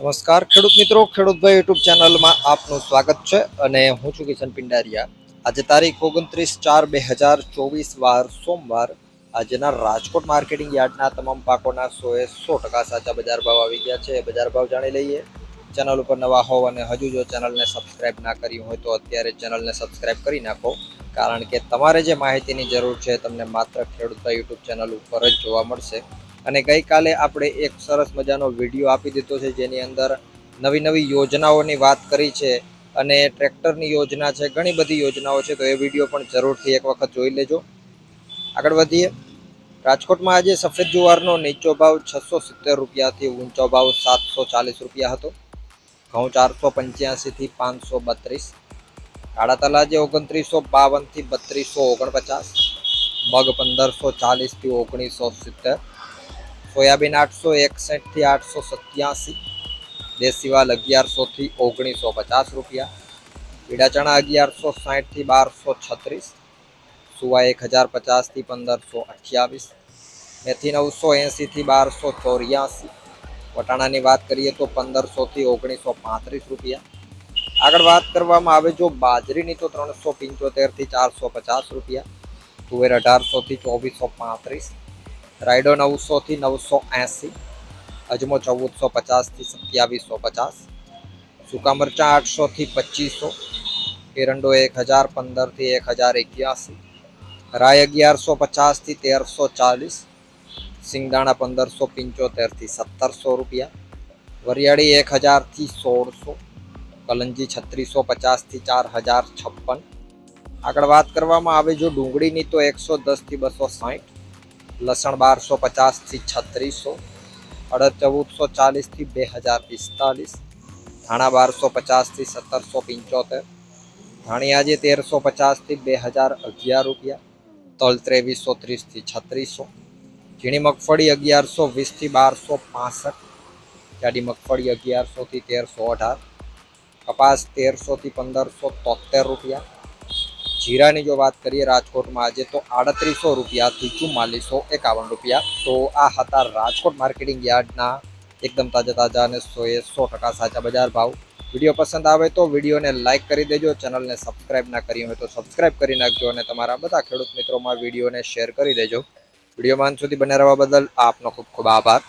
નમસ્કાર ખેડૂત મિત્રો ખેડૂતભાઈ યુટ્યુબ ચેનલમાં આપનું સ્વાગત છે અને હું છું કિશન પિંડારિયા. આજે તારીખ ઓગણત્રીસ ચાર બે હજાર ચોવીસ, વાર સોમવાર. આજના રાજકોટ માર્કેટિંગ યાર્ડના તમામ પાકોના સોએ સો ટકા સાચા બજાર ભાવ આવી ગયા છે. બજાર ભાવ જાણી લઈએ. ચેનલ ઉપર નવા હોવ અને હજુ જો ચેનલને સબસ્ક્રાઇબ ના કરી હોય તો અત્યારે ચેનલને સબસ્ક્રાઇબ કરી નાખો. કારણ કે તમારે જે માહિતીની જરૂર છે તમને માત્ર ખેડૂતભાઈ યુટ્યુબ ચેનલ ઉપર જ જોવા મળશે. અને ગઈકાલે આપણે એક સરસ મજાનો વીડિયો આપી દીધો છે, જેની અંદર નવી નવી યોજનાઓની વાત કરી છે અને ટ્રેક્ટરની યોજના છે, ઘણી બધી યોજનાઓ છે, તો એ વીડિયો પણ જરૂરથી એક વખત જોઈ લેજો. આગળ વધીએ. રાજકોટમાં આજે સફેદ જુવારનો નીચો ભાવ છસો સિત્તેર રૂપિયાથી ઊંચો ભાવ સાતસો ચાલીસ રૂપિયા હતો. ઘઉં ચારસો પંચ્યાસીથી પાંચસો બત્રીસ. કાળા તલાજે ઓગણત્રીસો બાવનથી બત્રીસો ઓગણપચાસ. મગ પંદરસો ચાલીસથી ઓગણીસો સિત્તેર. સોયાબીન આઠસો એકસઠથી આઠસો સત્યાસી દેશીવાલ અગિયારસોથી ઓગણીસો પચાસ રૂપિયા, પીળા ચણા અગિયારસો સાઠથી બારસો છત્રીસ, સુવા એક હજાર પચાસથી પંદરસો અઠ્યાવીસ, મેથી નવસો એંસીથી બારસો ચોર્યાસી, વટાણાની વાત કરીએ તો પંદરસોથી ઓગણીસો પાંત્રીસ રૂપિયા. આગળ વાત કરવામાં આવે જો બાજરીની તો ત્રણસો પંચોતેરથી ચારસો પચાસ રૂપિયા, તુવેર અઢારસોથી ચોવીસો પાંત્રીસ રાયડો નવસોથી નવસો એંસી, અજમો ચૌદસો પચાસથી સત્યાવીસો પચાસ, સૂકા મરચાં આઠસોથી પચીસો, એરંડો એક હજાર પંદરથી એક હજાર એક્યાસી રાય અગિયારસો પચાસથી તેરસો ચાલીસ, સિંગદાણા પંદરસો પંચોતેરથી સત્તરસો રૂપિયા, વરિયાળી એક હજારથી સોળસો, કલંજી છત્રીસો પચાસથી ચાર હજાર છપ્પન. આગળ વાત કરવામાં આવે જો ડુંગળીની તો એકસો દસથી બસો સાઠ લસણ બારસો પચાસથી છત્રીસો, અડદ ચૌદસો ચાલીસથી બે હજાર પિસ્તાલીસ, ધાણા બારસો પચાસથી સત્તરસો પંચોતેર, ધાણિયાજી તેરસો પચાસથી બે હજાર અગિયાર રૂપિયા, તલ ત્રેવીસો ત્રીસથી છત્રીસો, ઝીણી મગફળી અગિયારસો વીસથી બારસો પાસઠ, જાડી મગફળી અગિયારસોથી તેરસો અઢાર, કપાસ તેરસોથી પંદરસો તોતેર રૂપિયા જીરાની જો વાત કરીએ રાજકોટમાં આજે તો આડત્રીસો રૂપિયાથી ચુમ્માલીસો એકાવન રૂપિયા. તો આ હતા રાજકોટ માર્કેટિંગ યાર્ડના એકદમ તાજા તાજા અને સો એ સો ટકા સાચા બજાર ભાવ. વીડિયો પસંદ આવે તો વિડીયોને લાઇક કરી દેજો, ચેનલને સબસ્ક્રાઇબ ના કરી હોય તો સબસ્ક્રાઇબ કરી નાખજો અને તમારા બધા ખેડૂત મિત્રોમાં વિડીયોને શેર કરી દેજો. વિડીયોમાં સુધી બને રહેવા બદલ આપનો ખૂબ ખૂબ આભાર.